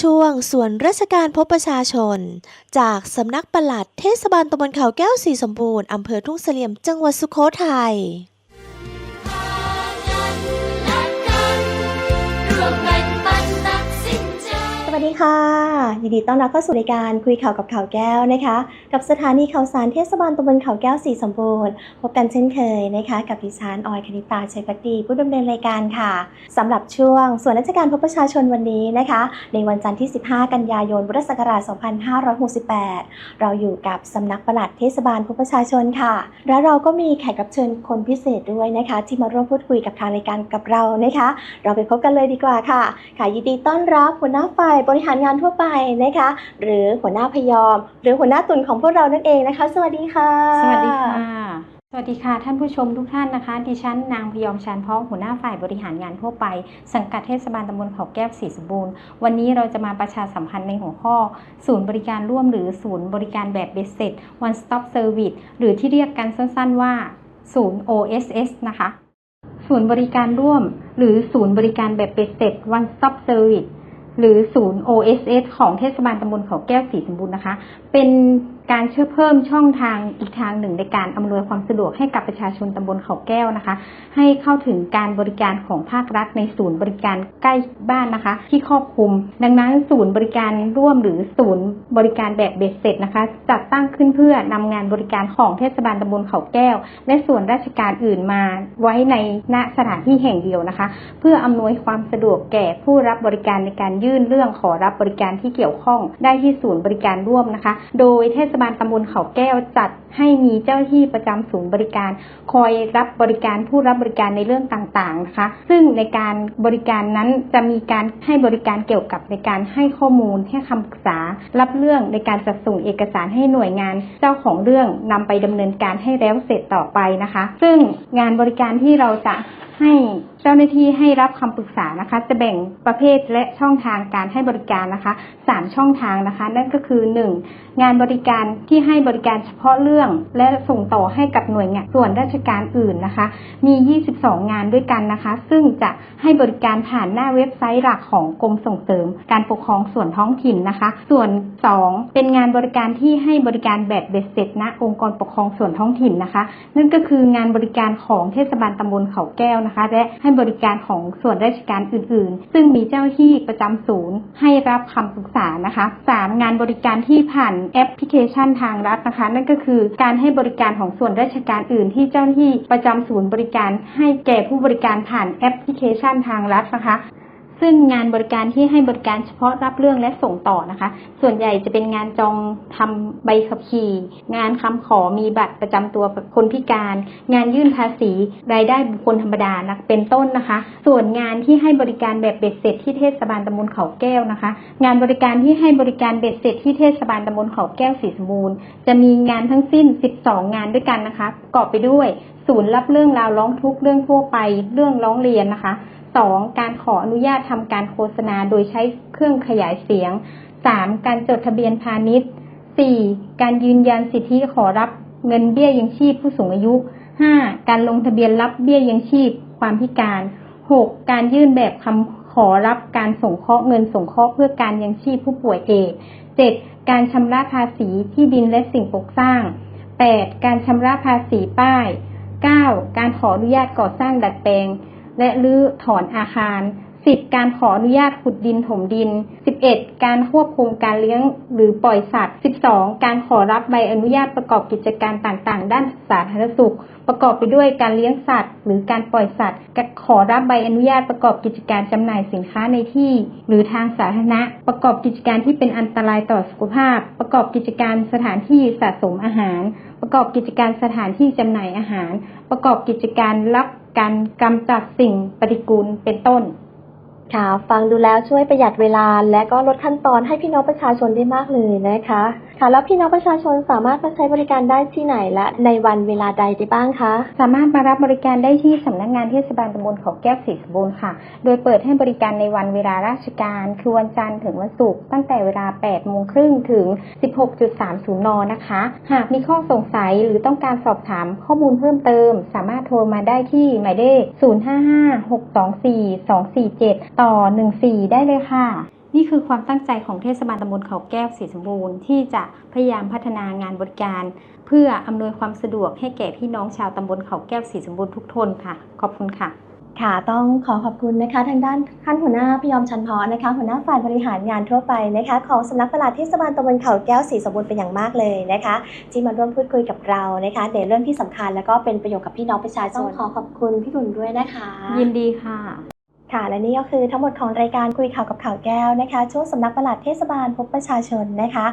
ช่วงส่วนราชการพบประชาชน จากสำนักปลัดเทศบาลตำบลเขาแก้วสีสมบูรณ์อำเภอทุ่งเสลี่ยมจังหวัดสุโขทัย วัสดีค่ะ ยินดีต้อนรับเข้าสู่รายการคุยข่าวกับข่าวแก้วนะคะ กับสถานีข่าวสารเทศบาลตำบลเขาวแก้วสีสมบูรณ์พบกันเช่นเคยนะคะ กับดิฉันออยคณิตาชัยพักดีผู้ดำเนินรายการค่ะสำหรับช่วงส่วนราชการพบประชาชนวันนี้นะคะ ในวันจันทร์ที่ 15 กันยายนพุทธศักราช 2568 เราอยู่กับสำนักปลัดเทศบาลพบประชาชนค่ะ และเราก็มีแขกรับเชิญคนพิเศษด้วยนะคะ ที่มาร่วมพูดคุยกับทางรายการกับเรานะคะ เราไปพบกันเลยดีกว่าค่ะค่ะยินดีต้อนรับหัวหน้าฝ่ายบริหารงานทั่วไปนะคะ หรือหัวหน้าพยอม หรือหัวหน้าตุนของพวกเรานั่นเองนะคะ สวัสดีค่ะ สวัสดีค่ะ สวัสดีค่ะ ท่านผู้ชมทุกท่านนะคะ ดิฉันนางพยอมชานพ้องหัวหน้าฝ่ายบริหารงานทั่วไป สังกัดเทศบาลตำบลเขาแก้วสีสมบูรณ์ วันนี้เราจะมาประชาสัมพันธ์ในหัวข้อ ศูนย์บริการร่วมหรือศูนย์บริการแบบเบสเซ็ต one stop service หรือที่เรียกกันสั้น ๆว่า ศูนย์ OSS นะคะ ศูนย์บริการร่วม หรือศูนย์บริการแบบเบสเซ็ต one stop service หรือศูนย์ OSS ของเทศบาลตำบลเขาแก้วสีสมบูรณ์นะคะ เป็นการเชื่อเพิ่มช่องทางอีกทางหนึ่งในการอำนวยความสะดวกให้กับประชาชนตำบลเขาแก้วนะคะ ให้เข้าถึงการบริการของภาครัฐในศูนย์บริการใกล้บ้านนะคะ ที่ครอบคลุม ดังนั้นศูนย์บริการร่วมหรือศูนย์บริการแบบเบ็ดเสร็จนะคะ จัดตั้งขึ้นเพื่อนำงานบริการของเทศบาลตำบลเขาแก้ว และส่วนราชการอื่นมาไว้ในณสถานที่แห่งเดียวนะคะ เพื่ออำนวยความสะดวกแก่ผู้รับบริการในการยื่ื่นเรื่องขอรับบริการที่เกี่ยวข้องได้ที่ศูนย์บริการร่วมนะคะ โดยเทศบาลตำบลเขาแก้วจัดให้มีเจ้าหน้าที่ประจำศูนย์บริการ คอยรับบริการผู้รับบริการในเรื่องต่างๆนะคะ ซึ่งในการบริการนั้นจะมีการให้บริการเกี่ยวกับในการให้ข้อมูลให้คำปรึกษา รับเรื่องในการจัดส่งเอกสารให้หน่วยงาน เจ้าของเรื่องนำไปดำเนินการให้แล้วเสร็จต่อไปนะคะ ซึ่งงานบริการที่เราจะ ให้เจ้าหน้าที่ให้รับคำปรึกษานะคะ จะแบ่งประเภทและช่องทางการให้บริการนะคะสามช่องทางนะคะ นั่นก็คือ 1. งานบริการที่ให้บริการเฉพาะเรื่องและส่งต่อให้กับหน่วยงานส่วนราชการอื่นนะคะ มี 22 งานด้วยกันนะคะ ซึ่งจะให้บริการผ่านหน้าเว็บไซต์หลักของกรมส่งเสริม การปกครองส่วนท้องถิ่นนะคะ ส่วน 2. เป็นงานบริการที่ให้บริการแบบเบ็ดเสร็จณองค์กรปกครองส่วนท้องถิ่นนะคะ นั่นก็คืองานบริการของเทศบาลตำบลเขาแก้วนะคะ และให้บริการของส่วนราชการอื่น ๆ ซึ่งมีเจ้าหน้าที่ประจำศูนย์ ให้รับคำปรึกษานะคะ 3. งานบริการที่ผ่านแอปพลิเคชันทางรัฐนะคะ นั่นก็คือการให้บริการของส่วนราชการอื่น ที่เจ้าหน้าที่ประจำศูนย์บริการให้แก่ผู้บริการผ่านแอปพลิเคชันทางรัฐนะคะ ซึ่งงานบริการที่ให้บริการเฉพาะรับเรื่องและส่งต่อนะคะ ส่วนใหญ่จะเป็นงานจองทำใบขับขี่ งานคำขอมีบัตรประจำตัวคนพิการ งานยื่นภาษี รายได้บุคคลธรรมดานะเป็นต้นนะคะ ส่วนงานที่ให้บริการแบบเบ็ดเสร็จที่เทศบาลตำบลเขาแก้วนะคะ งานบริการที่ให้บริการเบ็ดเสร็จที่เทศบาลตำบลเขาแก้วสีสมบูรณ์จะมีงานทั้งสิ้น 12 งานด้วยกันนะคะประกอบไปด้วย ศูนย์รับเรื่องราวร้องทุกข์เรื่องทั่วไป เรื่องร้องเรียนนะคะ 2. การขออนุญาตทำการโฆษณาโดยใช้เครื่องขยายเสียง 3. การจดทะเบียนพาณิชย์ 4. การยืนยันสิทธิขอรับเงินเบี้ยยังชีพผู้สูงอายุ 5. การลงทะเบียนรับเบี้ยยังชีพ ความพิการ 6. การยื่นแบบคำขอรับการส่งเคราะห์เงินส่งเคราะห์เพื่อการยังชีพผู้ป่วยเอดส์ 7. การชำระภาษีที่ดินและสิ่งปลูกสร้าง 8. การชำระภาษีป้าย 9. การขออนุญาตก่อสร้างดัดแปลง และรื้อถอนอาคาร 10. การขออนุญาตขุดดินถมดิน 11. การควบคุมการเลี้ยงหรือปล่อยสัตว์ 12. การขอรับใบอนุญาตประกอบกิจการต่างๆ ด้านสาธารณสุข ประกอบไปด้วยการเลี้ยงสัตว์ หรือการปล่อยสัตว์ ขอรับใบอนุญาตประกอบกิจการจำหน่ายสินค้าในที่ หรือทางสาธารณะ ประกอบกิจการที่เป็นอันตรายต่อสุขภาพ ประกอบกิจการสถานที่สะสมอาหาร ประกอบกิจการสถานที่จำหน่ายอาหาร ประกอบกิจการรับ การกำจัดสิ่งปฏิกูลเป็นต้น ค่ะ ฟังดูแล้วช่วยประหยัดเวลา และก็ลดขั้นตอนให้พี่น้องประชาชนได้มากเลยนะคะ ค่ะ แล้วพี่น้องประชาชนสามารถมาใช้บริการได้ที่ไหนและในวันเวลาใดได้บ้างคะ สามารถมารับบริการได้ที่สำนักงานเทศบาลตำบลเขาแก้วสีสมบูรณ์ค่ะ โดยเปิดให้บริการในวันเวลาราชการ คือวันจันทร์ถึงวันศุกร์ตั้งแต่เวลา 8 โมงครึ่งถึง 16.30 น นะคะ หากมีข้อสงสัยหรือต้องการสอบถามข้อมูลเพิ่มเติม สามารถโทรมาได้ที่หมายเลข 055-624-247 ต่อ 14 ได้เลยค่ะ นี่คือความตั้งใจของเทศบาลตำบลเขาแก้วศรีสมบูรณ์ที่จะพยายามพัฒนางานบริการ เพื่ออำนวยความสะดวกให้แก่พี่น้องชาวตำบลเขาแก้วศรีสมบูรณ์ทุกทนค่ะ ขอบคุณค่ะค่ะต้องขอขอบคุณนะคะทางด้านท่านหัวหน้าพยอมชันเพาะนะคะหัวหน้าฝ่ายบริหารงานทั่วไปนะคะ ของสำนักปลัดเทศบาลตำบลเขาแก้วศรีสมบูรณ์เป็นอย่างมากเลยนะคะที่มาร่วมพูดคุยกับเรานะคะในเรื่องที่สำคัญแล้วก็เป็นประโยชน์กับพี่น้องประชาชนต้องขอขอบคุณพี่ดุลด้วยนะคะ ยินดีค่ะ ค่ะ และนี่ก็คือทั้งหมดของรายการคุยข่าวกับข่าวแก้วนะคะ ช่วงสำนักปลัดเทศบาลพบประชาชนนะคะ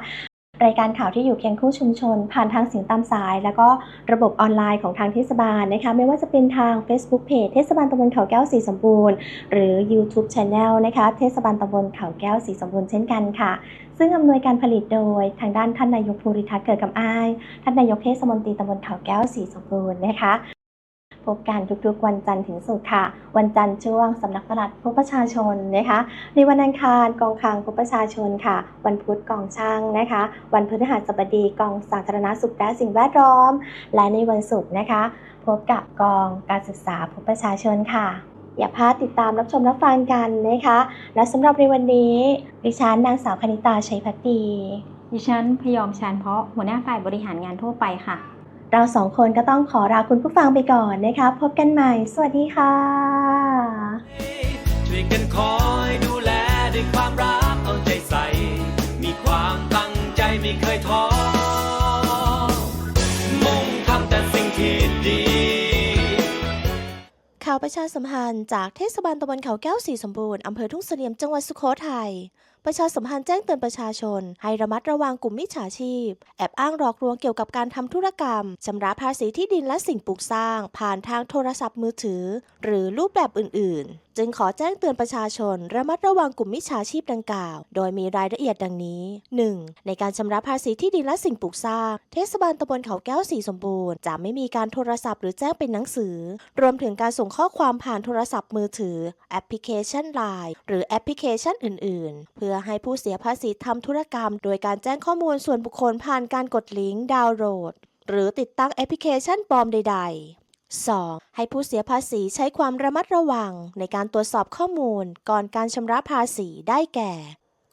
รายการข่าวที่อยู่เคียงคู่ชุมชน ผ่านทางเสียงตามสาย แล้วก็ระบบออนไลน์ของทางเทศบาลนะคะไม่ว่าจะเป็นทาง Facebook Page เทศบาลตำบลเขาแก้วสีสมบูรณ์หรือ YouTube Channel นะคะเทศบาลตำบลเขาแก้วสีสมบูรณ์เช่นกันค่ะ ซึ่งอำนวยการผลิตโดยทางด้านท่านนายกภูริทัศน์เกิดกำอ้ายท่านนายกเทศมนตรีตำบลเขาแก้วสีสมบูรณ์นะคะ พบกันทุกๆ วันจันทร์ถึงศุกร์ค่ะ วันจันทร์ช่วงสำนักปลัดพบประชาชนนะคะ ในวันอังคารกองคลังพบประชาชนค่ะ วันพุธกองช่างนะคะ วันพฤหัสบดีกองสาธารณสุขและสิ่งแวดล้อม และในวันศุกร์นะคะ พบกับกองการศึกษาพบประชาชนค่ะอย่าพลาดติดตามรับชมรับฟังกันนะคะ และสำหรับในวันนี้ ดิฉันนางสาวคณิตาชัยพักดี ดิฉันพยอมชานเพาะหัวหน้าฝ่ายบริหารงานทั่วไปค่ะ เราสองคนก็ต้องขอลาคุณผู้ฟังไปก่อนนะคะพบกันใหม่ สวัสดีค่ะช่วยกันคอยดูแลด้วยความรักเอาใจใส่ มีความตั้งใจไม่เคยท้อมุ่งทำแต่สิ่งที่ดีข่าวประชาสัมพันธ์จากเทศบาลตำบลเขาแก้วสีสมบูรณ์อำเภอทุ่งเสลี่ยมจังหวัดสุโขทัย ประชาสัมพันธ์แจ้งเตือนประชาชน ให้ระมัดระวังกลุ่มมิจฉาชีพ แอบอ้างหลอกลวงเกี่ยวกับการทำธุรกรรมชำระภาษีที่ดินและสิ่งปลูกสร้าง ผ่านทางโทรศัพท์มือถือ หรือรูปแบบอื่น ๆ จึงขอแจ้งเตือนประชาชน ระมัดระวังกลุ่มมิจฉาชีพดังกล่าว โดยมีรายละเอียดดังนี้ 1. ในการชำระภาษีที่ดินและสิ่งปลูกสร้าง เทศบาลตำบลเขาแก้วสีสมบูรณ์ จะไม่มีการโทรศัพท์หรือแจ้งเป็นหนังสือ รวมถึงการส่งข้อความผ่านโทรศัพท์มือถือ แอปพลิเคชัน Line หรือแอปพลิเคชันอื่น ๆ เพื่อให้ผู้เสียภาษีทำธุรกรรม โดยการแจ้งข้อมูลส่วนบุคคลผ่านการกดลิงก์ดาวน์โหลดหรือติดตั้งแอปพลิเคชันปลอมใดๆ 2. ให้ผู้เสียภาษีใช้ความระมัดระวังในการตรวจสอบข้อมูลก่อนการชำระภาษีได้แก่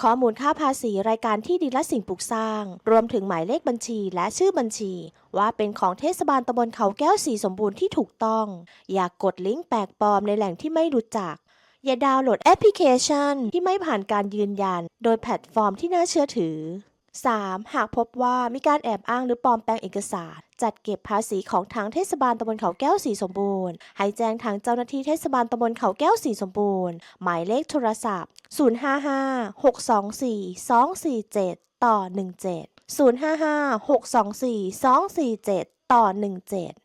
ข้อมูลค่าภาษีรายการที่ดินและสิ่งปลูกสร้าง รวมถึงหมายเลขบัญชีและชื่อบัญชี ว่าเป็นของเทศบาลตำบลเขาแก้วสีสมบูรณ์ที่ถูกต้อง อย่ากกดลิงก์แปลกปลอมในแหล่งที่ไม่รู้จัก อย่าดาวน์โหลดแอปพลิเคชัน ที่ไม่ผ่านการยืนยัน โดยแพลตฟอร์มที่น่าเชื่อถือ 3. หากพบว่ามีการแอบอ้างหรือปลอมแปลงเอกสาร จัดเก็บภาษีของทางเทศบาลตำบลเขาแก้วสีสมบูรณ์ ให้แจ้งทางเจ้าหน้าที่เทศบาลตำบลเขาแก้วสีสมบูรณ์ หมายเลขโทรศัพท์ 055 624 247 ต่อ 17 055 624 247 ต่อ 17